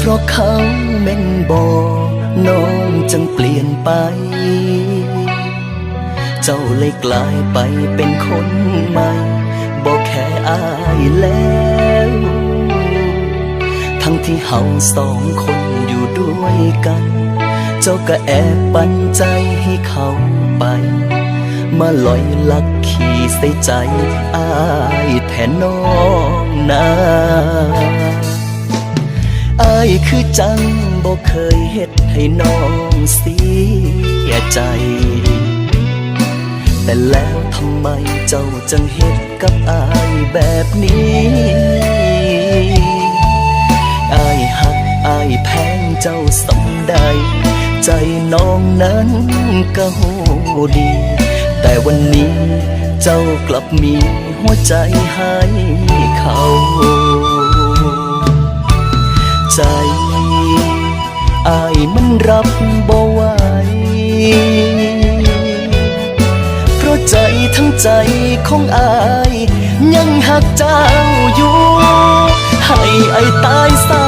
พราะเขาแม่นบ่น้องจึงเปลี่ยนไป เจ้าเลยกลายไปเป็นคนใหม่บอกแค่อายแล้ว ทั้งที่เฮาสองคนอยู่ด้วยกัน เจ้าก็แอบปันใจให้เขาไป มาลอยลักขี่ใส่ใจอายแทนน้องนา คือจังบอกเคยเฮ็ดให้น้องเสียใจ แต่แล้วทำไมเจ้าจังเฮ็ดกับอายแบบนี้อายหักอายแพงเจ้าสำใดใจน้องนั้นก็โหดี แต่วันนี้เจ้ากลับมีหัวใจให้เขา ใจอายมันรับบ่ไหวเพราะใจทั้งใจของอาย ยังหักเจ้าอยู่ ให้ไอายตายซา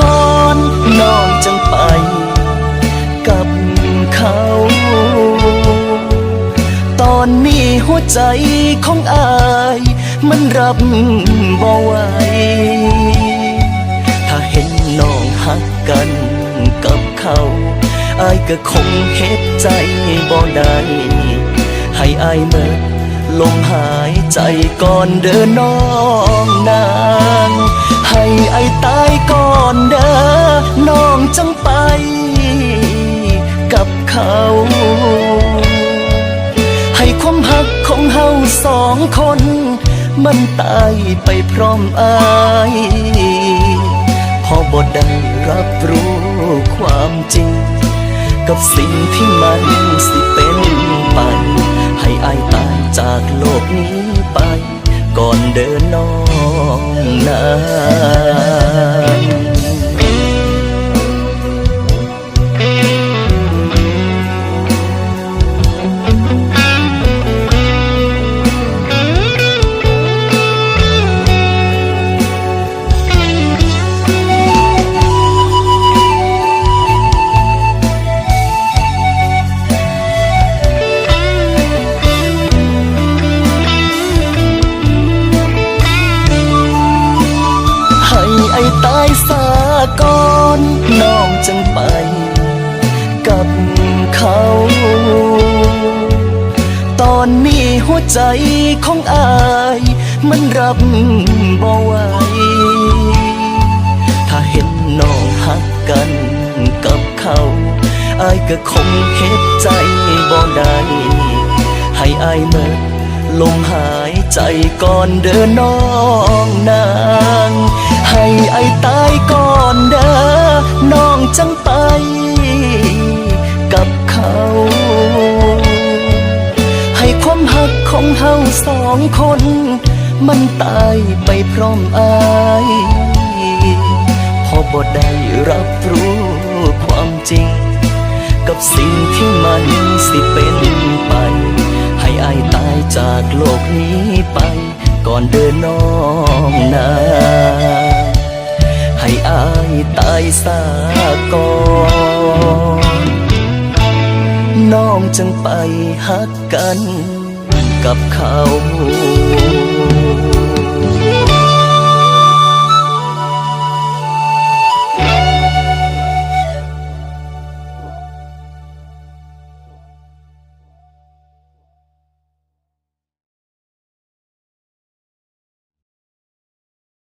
ก่อนน้องจังไป กับเขา ตอนนี้หัวใจของอาย มันรับบ่ไหว อายก็คงเฮ็ดใจบ่ได้ให้อายเมื่อลมหายใจก่อนเดินน้องนาง ให้อายตายก่อนเด้อน้องจังไปกับเขา ให้ความหักของเฮาสองคน มันตายไปพร้อมอายพอบ่ได้รับรู้ความจริง กับสิ่งที่มันสิเป็นไป ให้อายตายจากโลกนี้ไป ก่อนเดินน้อง นน้องจังไป กับเขา ตอนนี้หัวใจของอาย มันรับบ่ไหวถ้าเห็นน้องหักกันกับเขาอายก็คงเฮ็ดใจบ่ได้ให้อายเมื่อลมหายใจก่อนเดินน้องนางให้อายต จังไปกับเขา ให้ความหักของเฮาสองคน มันตายไปพร้อมอายพอบ่ได้รับรู้ความจริง กับสิ่งที่มันสิเป็นไป ให้อายตายจากโลกนี้ไป ก่อนเดินน้องนา อายตายสาก่อนน้องจึงไปหักกันกับเขา